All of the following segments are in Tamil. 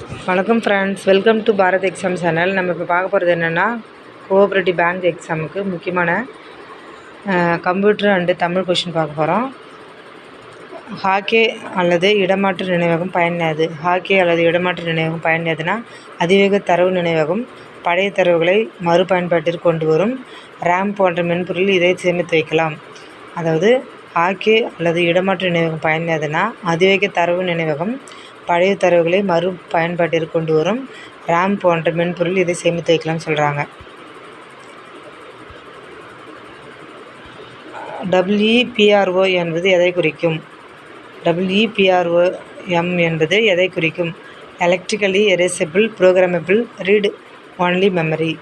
வணக்கம் friends welcome to Bharat exam channel நம்ம இப்போ பார்க்க போகிறது என்னென்னா கோஆப்ரேட்டிவ் பேங்க் எக்ஸாமுக்கு முக்கியமான கம்ப்யூட்டர் அண்டு தமிழ் கொஷின் பார்க்க போகிறோம் ஹாக்கே அல்லது இடமாற்று நினைவகம் பயனது ஹாக்கே அல்லது இடமாற்று நினைவகம் பயனதுன்னா அதிவேக தரவு நினைவகம் பழைய தரவுகளை மறுபயன்பாட்டிற்கு கொண்டு வரும். ரேம் போன்ற மென்பொருள் இதை சேமித்து வைக்கலாம். அதாவது ஹாக்கே அல்லது இடமாற்று நினைவகம் பயனதுன்னா அதிவேக தரவு நினைவகம் பழைய தரவுகளை மறு பயன்பாட்டிற்கு கொண்டு வரும். ரேம் போன்ற மென்பொருள் இதை சேமித்து வைக்கலாம்னு சொல்கிறாங்க டபிள்யூபிஆர்ஓ என்பது எதை குறிக்கும்? டபிள்யூபிஆர்ஓ எம் என்பது எதை குறிக்கும்? Electrically erasable programmable read only memory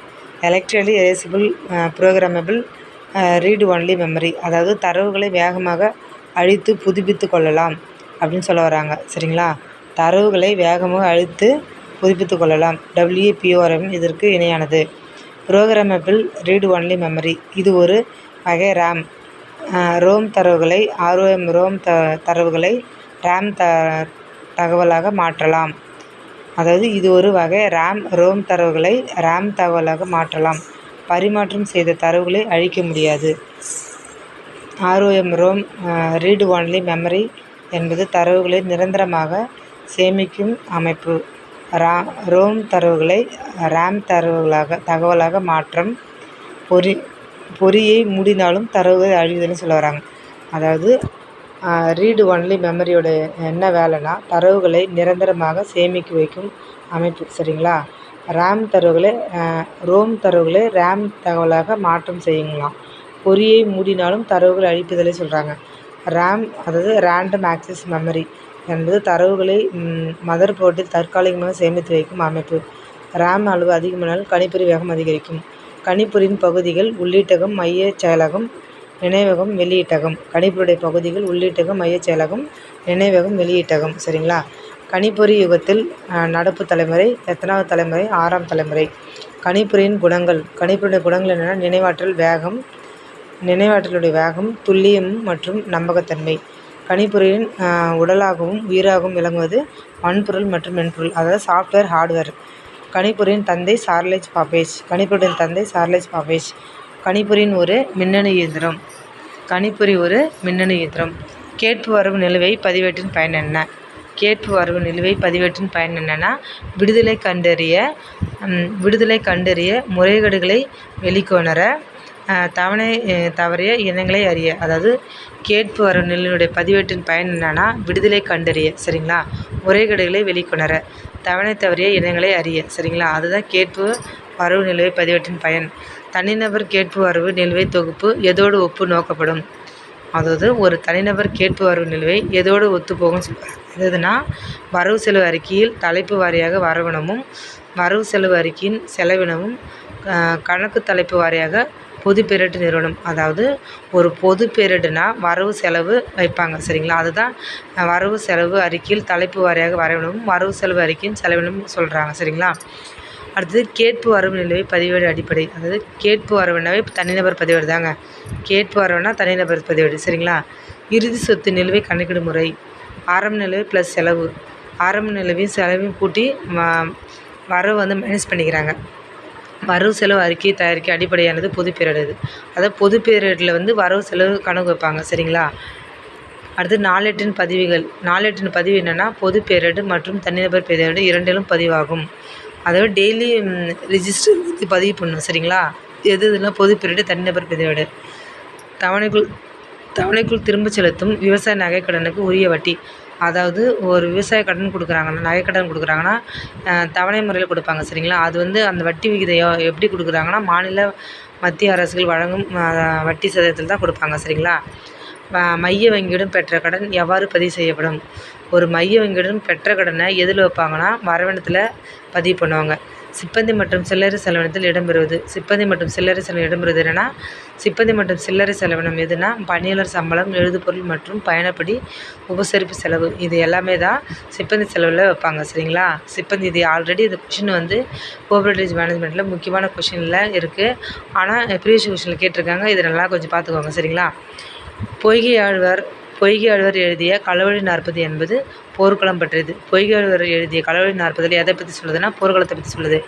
electrically erasable programmable read only memory அதாவது தரவுகளை வேகமாக அழித்து புதுப்பித்து கொள்ளலாம் அப்படின்னு சொல்ல வராங்க. சரிங்களா? தரவுகளை வேகமாக அழித்து புதுப்பித்து கொள்ளலாம். டபிள்யூபிஓஆர்எம் இதற்கு இணையானது. ப்ரோக்ராமபிள் ரீட் ஒன்லி மெமரி இது ஒரு வகை ரேம் ரோம் தரவுகளை ஆர்ஓஎம் ரோம் த தரவுகளை ரேம் த தகவலாக மாற்றலாம். அதாவது இது ஒரு வகை ரேம் ரோம் தரவுகளை ரேம் தகவலாக மாற்றலாம். பரிமாற்றம் செய்த தரவுகளை அழிக்க முடியாது. ROM ROM read only memory என்பது தரவுகளை நிரந்தரமாக சேமிக்கும் அமைப்பு. ரா ரோம் தரவுகளை ரேம் தரவுகளாக தகவலாக மாற்றம் பொறி பொறியை மூடினாலும் தரவுகள் அழிவுதுன்னு சொல்ல வராங்க. அதாவது ரீடு ஒன்லி மெமரியோட என்ன வேலைன்னா தரவுகளை நிரந்தரமாக சேமிக்க வைக்கும் அமைப்பு சரிங்களா? ரேம் தரவுகளை ரோம் தரவுகளை ரேம் தகவலாக மாற்றம் செய்யுங்களாம். பொறியை மூடினாலும் தரவுகள் அழிப்புதலை சொல்கிறாங்க ரேம் அதாவது ரேண்டம் ஆக்சஸ் மெமரி என்பது தரவுகளை மதர் போர்ட்டில் தற்காலிகமாக சேமித்து வைக்கும் அமைப்பு. ரேம் அளவு அதிகமானால் கணிப்பொறி வேகம் அதிகரிக்கும். கணிப்பொறியின் பகுதிகள் உள்ளீட்டகம் மைய செயலகம் நினைவகம் வெளியீட்டகம். கணிப்பொறியுடைய பகுதிகள் உள்ளீட்டகம் மைய செயலகம் நினைவகம் வெளியீட்டகம். சரிங்களா? கணிப்பொறி யுகத்தில் நடப்பு தலைமுறை எத்தனாவது தலைமுறை ஆறாம் தலைமுறை. கணிப்பொறியின் குணங்கள். கணிப்பொறியுடைய குணங்கள் என்னென்னா நினைவாற்றல் வேகம் நினைவாற்றலுடைய வேகம் துல்லியம் மற்றும் நம்பகத்தன்மை. கணிப்பொறியின் உடலாகவும் உயிராகவும் விளங்குவது வன்பொருள் மற்றும் மென்பொருள் அதாவது சாஃப்ட்வேர் ஹார்ட்வேர் கணிப்பொறியின் தந்தை சார்லெஜ் பாப்பேஜ் கணிப்பொறியின் தந்தை சார்லெஜ் பாப்பேஜ் கணிப்பொறியின் ஒரு மின்னணு இயந்திரம். கணிப்பொறி ஒரு மின்னணு இயந்திரம். கேட்பு வரவு நிலுவை பதிவேட்டின் பயன் என்ன? கேட்பு வரவு நிலுவை பதிவேட்டின் பயன் என்னென்னா விடுதலை கண்டறிய விடுதலை கண்டறிய முறைகேடுகளை வெளிக்கொணர தவணை தவறிய இனங்களை அறிய அதாவது கேட்பு வரவு நிலையினுடைய பதிவேட்டின் பயன் என்னென்னா விடுதலை கண்டறிய சரிங்களா? முறைகேடுகளை வெளிக்கொணர தவணை தவறிய இனங்களை அறிய சரிங்களா? அதுதான் கேட்பு வரவு நிலுவை பதிவேட்டின் பயன். தனிநபர் கேட்பு வரவு நிலுவை தொகுப்பு எதோடு ஒப்பு நோக்கப்படும்? அதாவது ஒரு தனிநபர் கேட்பு வரவு நிலுவை எதோடு ஒத்துப்போகும் போகும்? எதுனா வரவு செலவு அறிக்கையில் தலைப்பு வாரியாக வரவினமும் வரவு செலவு அறிக்கையின் செலவினமும் கணக்கு தலைப்பு வாரியாக பொது பேரிட்டு நிறுவனம். அதாவது ஒரு பொது பேரிடுனா வரவு செலவு வைப்பாங்க சரிங்களா? அதுதான் வரவு செலவு அறிக்கையில் தலைப்பு வாரியாக வரவிடவும் வரவு செலவு அறிக்கையும் செலவினும் சொல்கிறாங்க சரிங்களா? அடுத்தது கேட்பு வரவு நிலுவை பதிவேடு அடிப்படை. அதாவது கேட்பு வரவுனாவே தனிநபர் பதிவேடு தாங்க. கேட்பு வரவுனா தனிநபர் பதிவேடு சரிங்களா? இறுதி சொத்து நிலுவை கணக்கீடு முறை. ஆரம்ப நிலவு ப்ளஸ் செலவு. ஆரம்ப நிலவையும் செலவையும் கூட்டி வரவு வந்து மைனஸ் பண்ணிக்கிறாங்க. வரவு செலவு அறிக்கை தயாரிக்க அடிப்படையானது பொது பேரிடர் அதாவது பொது பேரிடில் வந்து வரவு செலவு கணக்கு வைப்பாங்க சரிங்களா? அடுத்து நாளெட்டின் பதிவுகள். நாளெட்டின் பதிவு என்னென்னா பொது பேரிடு மற்றும் தனிநபர் பேரிடர் இரண்டிலும் பதிவாகும். அதாவது டெய்லி ரிஜிஸ்டர் வந்து பதிவு பண்ணணும் சரிங்களா? எது இதெல்லாம் பொது பேரிடர் தனிநபர் பேரிடர். தவணைக்குள் தவணைக்குள் திரும்ப செலுத்தும் விவசாய நகைக்கடனுக்கு உரிய வட்டி. அதாவது ஒரு விவசாய கடன் கொடுக்குறாங்கன்னா நகைக்கடன் கொடுக்குறாங்கன்னா தவணை முறையில் கொடுப்பாங்க சரிங்களா? அது வந்து அந்த வட்டி விகிதம் எப்படி கொடுக்குறாங்கன்னா மாநில மத்திய அரசுகள் வழங்கும் வட்டி சதவீதத்தில் தான் கொடுப்பாங்க சரிங்களா? மைய வங்கியிடம் பெற்ற கடன் எவ்வாறு பதிவு செய்யப்படும்? ஒரு மைய வங்கியிடம் பெற்ற கடனை எதில் வைப்பாங்கன்னா வரவினத்தில் பதிவு பண்ணுவாங்க. சிப்பந்தி மற்றும் சில்லறை செலவினத்தில் இடம்பெறுவது. சிப்பந்தி மற்றும் சில்லறை செலவு இடம்பெறுவது என்னென்னா சிப்பந்தி மற்றும் சில்லறை செலவினம் எதுனா பணியாளர் சம்பளம் எழுதுபொருள் மற்றும் பயணப்படி உபசரிப்பு செலவு. இது எல்லாமே தான் சிப்பந்தி செலவில் வைப்பாங்க சரிங்களா? சிப்பந்தி இது ஆல்ரெடி இந்த கொஷின் வந்து கோஆப்ரேட்டிவ் மேனேஜ்மெண்ட்டில் முக்கியமான கொஷினில் இருக்குது ஆனால் ப்ரீவியஸ் கொஷினில் கேட்டிருக்காங்க. இது நல்லா கொஞ்சம் பார்த்துக்கோங்க சரிங்களா? பொய்கை ஆழ்வார் பொய்கை ஆழ்வார் எழுதிய களவழி நாற்பது என்பது போர்க்களம் பற்றியது. பொய்கை ஆழ்வார் எழுதிய களவழி நாற்பதில் எதை பற்றி சொல்லுதுன்னா போர்க்களத்தை பற்றி சொல்லுது.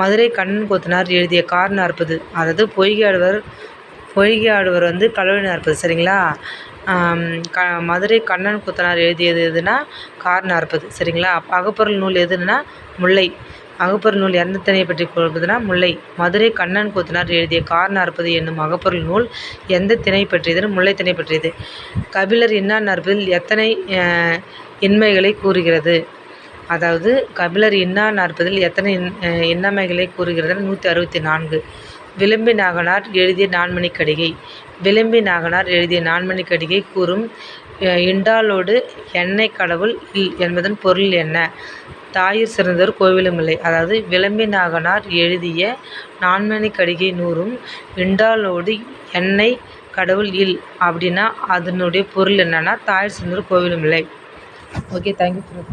மதுரை கண்ணன் கொத்தனார் எழுதிய கார் நாற்பது அதாவது பொய்கை ஆழ்வார் பொய்கை ஆழ்வார் வந்து களவழி நாற்பது சரிங்களா? க மதுரை கண்ணன் கொத்தனார் எழுதியது எதுனா கார் நாற்பது சரிங்களா? பகப்பொருள் அகப்பொருள் நூல் எதுன்னா முல்லை. அகப்பொருள் நூல் எந்த திணையை பற்றி கொடுக்குதுன்னா முல்லை. மதுரை கண்ணன் கொத்தனார் எழுதிய கார் நாற்பது என்னும் அகப்பொருள் நூல் எந்த திணை பற்றியதுன்னு முல்லை திணை பற்றியது. கபிலர் இன்னா நாற்பதில் எத்தனை இன்மைகளை கூறுகிறது? அதாவது கபிலர் இன்னா நாற்பதில் எத்தனை இன்னமைகளை கூறுகிறது நூற்றி அறுபத்தி நான்கு. விளம்பி நாகனார் எழுதிய நான்மணி கடிகை. விளம்பி நாகனார் எழுதிய நான்மணி கடிகை கூறும் இண்டாலோடு எண்ணெய் கடவுள் இல் என்பதன் பொருள் என்ன? தாயிற் சிறந்தவர் கோவிலும் இல்லை அதாவது விளம்பி நாகனார் எழுதிய நான்மணி கடிகை நூறும் இண்டாலோடு எண்ணெய் கடவுள் இல் அப்படின்னா அதனுடைய பொருள் என்னன்னா தாயிற் சிறந்தோர் கோவிலும் இல்லை ஓகே தேங்க்யூ